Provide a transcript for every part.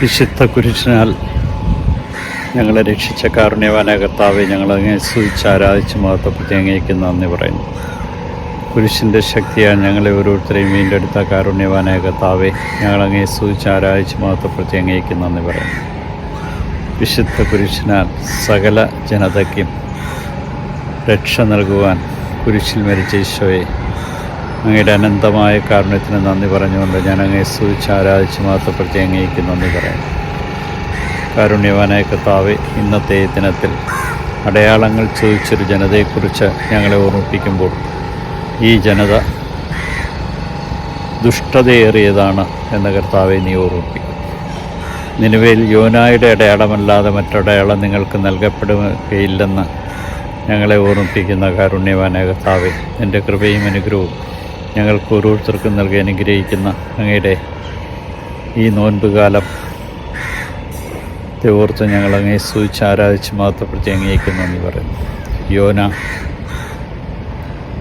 വിശുദ്ധ കുരിശിനാൽ ഞങ്ങളെ രക്ഷിച്ച കാരുണ്യവാന കർത്താവെ ഞങ്ങളങ്ങെ സൂചിച്ച് ആരാധിച്ച് മഹത്വപ്പെടുത്തി അങ്ങേക്ക് നന്ദി പറയുന്നു. കുരിശിന്റെ ശക്തിയാൽ ഞങ്ങളെ ഓരോരുത്തരെയും വീണ്ടെടുത്ത കാരുണ്യവാനായ കർത്താവെ ഞങ്ങളങ്ങേ സൂചിച്ച് ആരാധിച്ച് മഹത്വപ്പെടുത്തി അങ്ങേക്ക് നന്ദി പറയുന്നു. വിശുദ്ധ കുരിശിനാൽ സകല ജനതയ്ക്കും രക്ഷ നൽകുവാൻ കുരിശിൽ മരിച്ച ഈശോയെ അങ്ങയുടെ അനന്തമായ കാരുണ്യത്തിന് നന്ദി പറഞ്ഞുകൊണ്ട് ഞാൻ അങ്ങേ സൂചിച്ച് ആരാധിച്ച് മാത്രപ്പെടുത്തി അങ്ങേക്ക് നന്ദി പറയാം കാരുണ്യവാനായ കർത്താവെ ഇന്നത്തെ ദിനത്തിൽ അടയാളങ്ങൾ ചോദിച്ചൊരു ജനതയെക്കുറിച്ച് ഞങ്ങളെ ഓർമ്മിപ്പിക്കുമ്പോൾ ഈ ജനത ദുഷ്ടതയേറിയതാണ് എന്ന കർത്താവെ നീ ഓർമ്മിപ്പിക്കും. നിലവിൽ യോനായുടെ അടയാളമല്ലാതെ മറ്റടയാളം നിങ്ങൾക്ക് നൽകപ്പെടുകയില്ലെന്ന് ഞങ്ങളെ ഓർമ്മിപ്പിക്കുന്ന കാരുണ്യവാനായ കർത്താവെ എന്റെ കൃപയും അനുഗ്രഹവും ഞങ്ങൾക്ക് ഓരോരുത്തർക്കും നൽകി അനുഗ്രഹിക്കുന്ന അങ്ങയുടെ ഈ നോൻപ് കാലം ഓർത്ത് ഞങ്ങൾ അങ്ങേ സൂചിച്ച് ആരാധിച്ച് മാത്രപ്പെടുത്തി അങ്ങേക്കുന്നു എന്ന് പറയുന്നു. യോന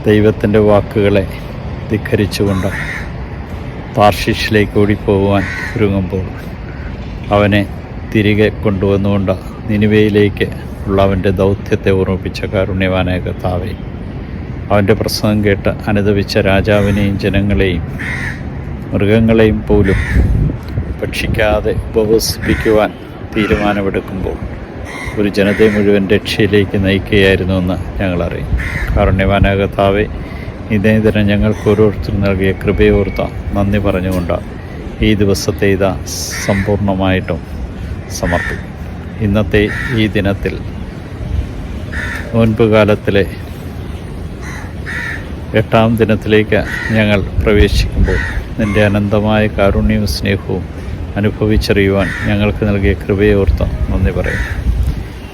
ദൈവത്തിന്റെ വാക്കുകളെ ധിഖരിച്ചുകൊണ്ട് താർഷിഷിലേക്ക് ഓടിപ്പോകുവാൻ ഒരുങ്ങുമ്പോൾ അവനെ തിരികെ കൊണ്ടുവന്നുകൊണ്ട് നിനുവയിലേക്ക് ഉള്ള അവന്റെ ദൗത്യത്തെ ഓർമ്മിപ്പിച്ച കാരുണ്യവാനായ കർത്താവെ അവന്റെ പ്രസംഗം കേട്ട് അനുദവിച്ച രാജാവിനെയും ജനങ്ങളെയും മൃഗങ്ങളെയും പോലും ഭക്ഷിക്കാതെ ഉപവസിപ്പിക്കുവാൻ തീരുമാനമെടുക്കുമ്പോൾ ഒരു ജനതയെ മുഴുവൻ രക്ഷയിലേക്ക് നയിക്കുകയായിരുന്നു എന്ന് ഞങ്ങളറിയും കാരുണ്യവാനായ കർത്താവെ ഇതേ ദിനം ഞങ്ങൾക്ക് ഓരോരുത്തരും നൽകിയ കൃപയോർത്ത നന്ദി പറഞ്ഞുകൊണ്ട് ഈ ദിവസത്തെ ഇതാ സമ്പൂർണമായിട്ടും സമർപ്പിക്കും. ഇന്നത്തെ ഈ ദിനത്തിൽ നോൻപ് കാലത്തിലെ എട്ടാം ദിനത്തിലേക്ക് ഞങ്ങൾ പ്രവേശിക്കുമ്പോൾ നിന്റെ അനന്തമായ കാരുണ്യവും സ്നേഹവും അനുഭവിച്ചറിയുവാൻ ഞങ്ങൾക്ക് നൽകിയ കൃപയോർത്ത് നന്ദി പറയും.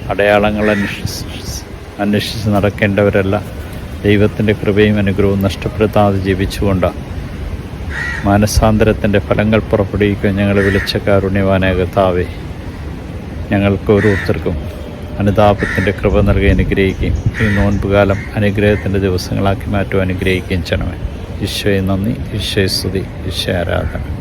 അടയാളങ്ങൾ അന്വേഷിച്ച് അന്വേഷിച്ച് നടക്കേണ്ടവരല്ല. ദൈവത്തിന്റെ കൃപയും അനുഗ്രഹവും നഷ്ടപ്പെടുത്താതെ ജീവിച്ചുകൊണ്ട്. മാനസാന്തരത്തിന്റെ ഫലങ്ങൾ പുറപ്പെടുവിക്കാൻ ഞങ്ങളെ വിളിച്ച കാരുണ്യവാനേകത്താവേ ഞങ്ങൾക്ക് ഓരോരുത്തർക്കും അനുതാപത്തിന്റെ കൃപ നൽകി അനുഗ്രഹിക്കുകയും ഈ നോൻപുകാലം അനുഗ്രഹത്തിന്റെ ദിവസങ്ങളാക്കി മാറ്റുവാൻ അനുഗ്രഹിക്കുകയും ചെയ്യണമേ. ഈശോയെ നന്ദി ഈശോയെ സ്തുതി ഈശോ ആരാധന.